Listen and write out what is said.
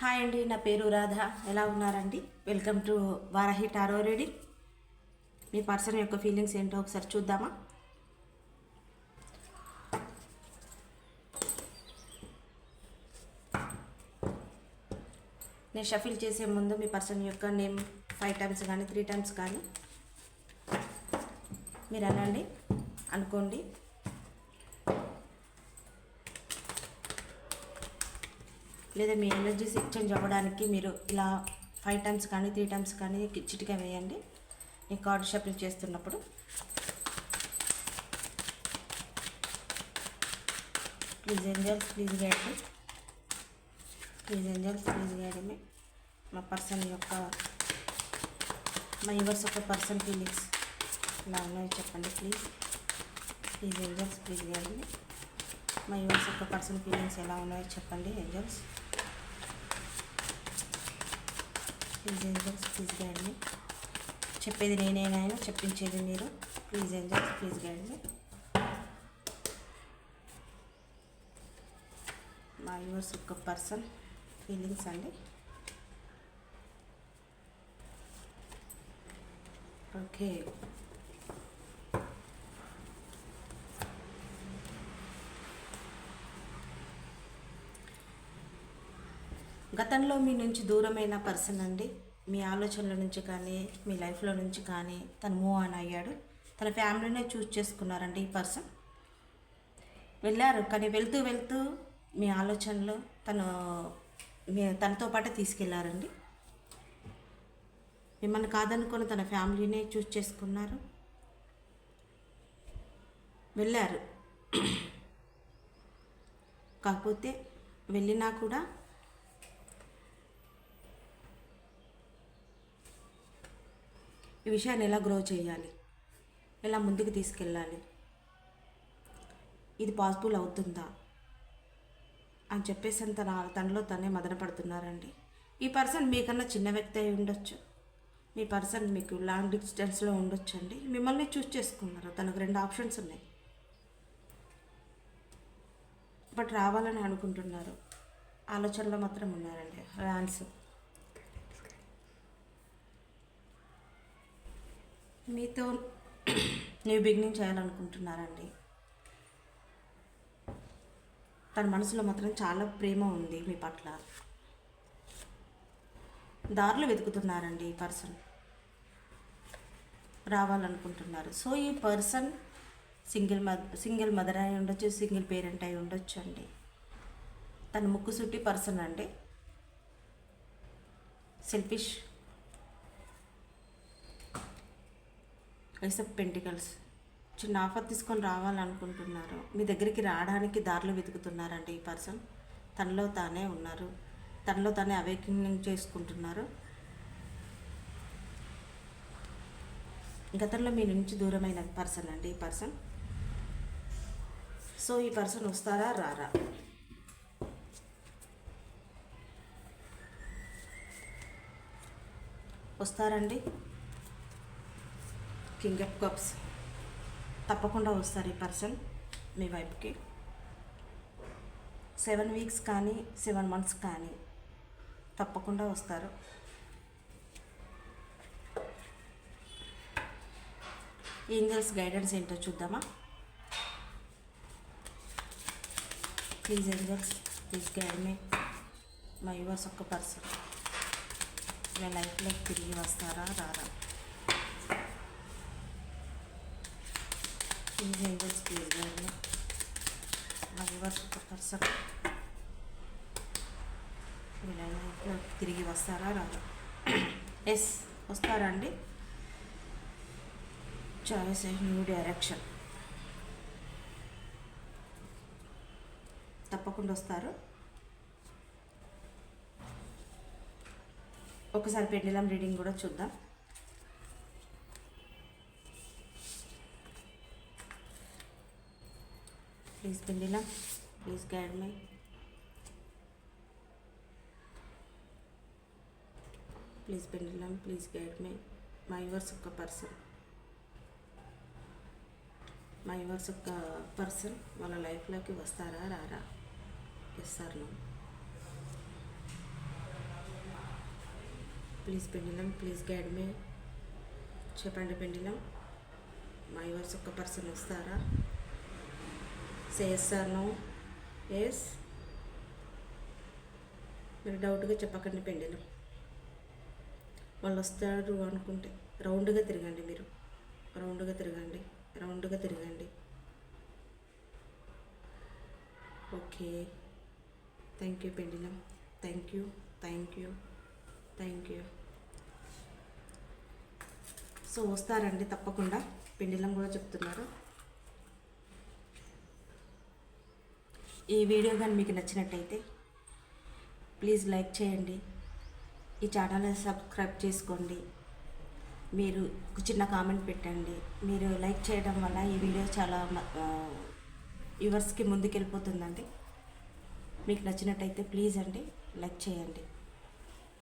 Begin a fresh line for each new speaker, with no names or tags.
Hi అండి నా పేరు రాధ. ఎలా ఉన్నారండి? Welcome to Varahi tarot ready me person యొక్క ఫీలింగ్స్ ఏంటో ఒకసారి చూద్దామా? నేను షఫిల్ చేసే ముందు మీ పర్సన్ యొక్క నేమ్ ఫైవ్ టైమ్స్ కానీ త్రీ టైమ్స్ కానీ మీరు అనండి అనుకోండి. లేదా మీ ఎనర్జీస్ ఎక్స్చేంజ్ అవ్వడానికి మీరు ఇలా ఫైవ్ టైమ్స్ కానీ త్రీ టైమ్స్ కానీ చిటిక వేయండి. ఈ కార్డు షఫిల్ చేస్తున్నప్పుడు. Please angels please guide please angels please guide me మా పర్సన్ యొక్క మా యువర్స్ యొక్క పర్సన్ ఫీలింగ్స్ ఇలా ఉన్నాయో చెప్పండి please please angels please guide me మా యువర్స్ యొక్క పర్సన్ ఫీలింగ్స్ ఎలా ఉన్నాయో చెప్పండి angels please angels please guide me. చెప్పేది నేనేనైనా చెప్పించేది మీరు. Please angels please guide me. మా యూవర్స్ ఒక పర్సన్ ఫీలింగ్స్ అండి. ఓకే. గతంలో మీ నుంచి దూరమైన పర్సన్ అండి. మీ ఆలోచనల నుంచి కానీ మీ లైఫ్లో నుంచి కానీ తను మూవ్ ఆన్ అయ్యాడు. తన ఫ్యామిలీనే చూస్ చేసుకున్నారండి ఈ పర్సన్. వెళ్ళారు. కానీ వెళ్తూ వెళ్తూ మీ ఆలోచనలు తను మీ తనతో పాటు తీసుకెళ్ళారండి. మిమ్మల్ని కాదనుకుని తన ఫ్యామిలీనే చూస్ చేసుకున్నారు. వెళ్ళారు. కాకపోతే వెళ్ళినా కూడా ఈ విషయాన్ని ఎలా గ్రో చేయాలి? ఎలా ముందుకు తీసుకెళ్ళాలి? ఇది పాసిబుల్ అవుతుందా? అని చెప్పేసి తన తనలో తనే మదన పడుతున్నారండి ఈ పర్సన్ మీకన్నా చిన్న వ్యక్తి అయి ఉండొచ్చు. మీ పర్సన్ మీకు లాంగ్ డిస్టెన్స్లో ఉండొచ్చు అండి మిమ్మల్ని చూస్ చేసుకున్నారు. తనకు రెండు ఆప్షన్స్ ఉన్నాయి. బట్ రావాలని అనుకుంటున్నారు. ఆలోచనలో మాత్రం ఉన్నారండి. ర్యాన్స్ మీతో న్యూ బిగినింగ్ చేయాలనుకుంటున్నారండి. తన మనసులో మాత్రం చాలా ప్రేమ ఉంది మీ పట్ల. దారులు వెతుకుతున్నారండి ఈ పర్సన్ రావాలనుకుంటున్నారు. సో ఈ person single mother single mother అయి ఉండొచ్చు సింగిల్ పేరెంట్ అయి ఉండొచ్చు అండి. తన ముక్కు సుట్టి పర్సన్ అండి. Selfish ace of pentacles. చిన్న ఆఫర్ తీసుకొని రావాలనుకుంటున్నారు. మీ దగ్గరికి రావడానికి దారిలో వెతుకుతున్నారండి ఈ పర్సన్. తనలో తానే ఉన్నారు. తనలో తానే అవేకింగ్ చేసుకుంటున్నారు. గతంలో మీ నుంచి దూరమైన పర్సన్ అండి ఈ పర్సన్. సో ఈ పర్సన్ వస్తారా? రారా? వస్తారండి. కింగ్ ఆఫ్ కప్స్ తప్పకుండా వస్తారు ఈ పర్సన్ మీ వైపుకి. సెవెన్ వీక్స్ కానీ సెవెన్ మంత్స్ కానీ తప్పకుండా వస్తారు. ఏంజల్స్ గైడెన్స్ ఏంటో చూద్దామా? Please angels please guide me my yours ఒక్క పర్సన్ మీ లైఫ్లోకి తిరిగి వస్తారా రారా? Please angels please guide me మా యువర్స్ ఒక్క పర్సన్ మీ తిరిగి వస్తారా రారా ఎస్ వస్తారా అండి చాయిస్ న్యూ డైరెక్షన్ తప్పకుండా వస్తారు ఒకసారి పెండిలం రీడింగ్ కూడా చూద్దాం please pendulum please guide my please pendulum please guide my మా యువర్స్ ఒక పర్సన్ మా యువర్స్ ఒక పర్సన్ వాళ్ళ లైఫ్లోకి వస్తారా రారా? Yes sir no please pendulum please guide me చెప్పండి పెండిలం మా యువర్స్ ఒక పర్సన్ వస్తారా? సేస్ సార్ నో ఎస్ మీరు డౌట్గా చెప్పకండి పెండిలం. వాళ్ళు వస్తారు అనుకుంటే రౌండ్గా తిరగండి మీరు. రౌండ్గా తిరగండి. రౌండ్గా తిరగండి. Okay. Thank you pendulum. Thank you thank you thank you so వస్తారండి తప్పకుండా. పెండిలం కూడా చెప్తున్నారు. ఈ వీడియో కానీ మీకు నచ్చినట్టయితే ప్లీజ్ లైక్ చేయండి. ఈ ఛానల్ని సబ్స్క్రైబ్ చేసుకోండి. మీరు ఒక చిన్న కామెంట్ పెట్టండి. మీరు లైక్ చేయడం వల్ల ఈ వీడియో చాలా వ్యూవర్స్కి ముందుకెళ్ళిపోతుందండి. మీకు నచ్చినట్టయితే ప్లీజ్ అండి లైక్ చేయండి.